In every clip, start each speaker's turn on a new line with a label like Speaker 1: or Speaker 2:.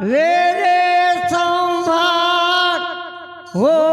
Speaker 1: Veresanlar o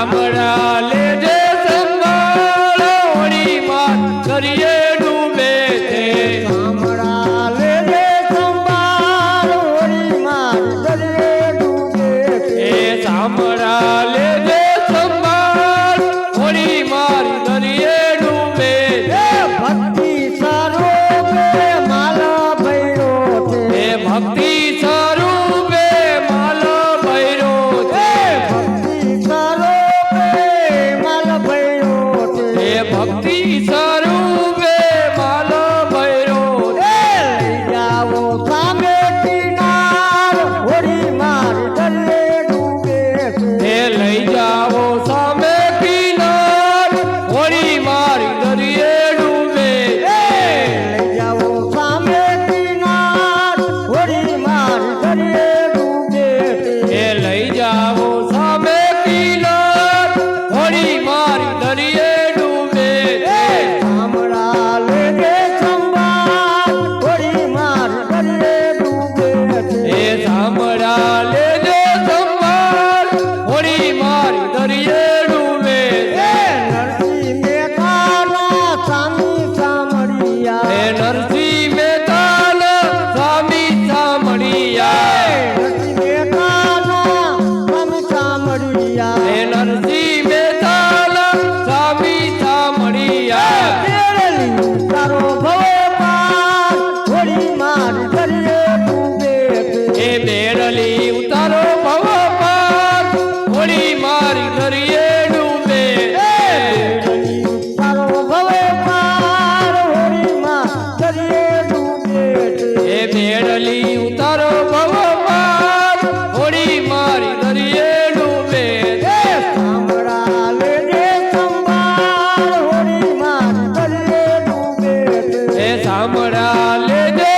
Speaker 2: ગામડા લેજે સંભાળોણીમાં કરીએ ડૂબે છે.
Speaker 1: ગામડા લેજે સંભાળોણીમાં કરીએ ડૂબે છે.
Speaker 2: ગામડા લેજે સંભાળોણીમાં કરીએ ડૂબે છે.
Speaker 1: ભક્તિ સારો
Speaker 2: ભક્તિ আড়ালে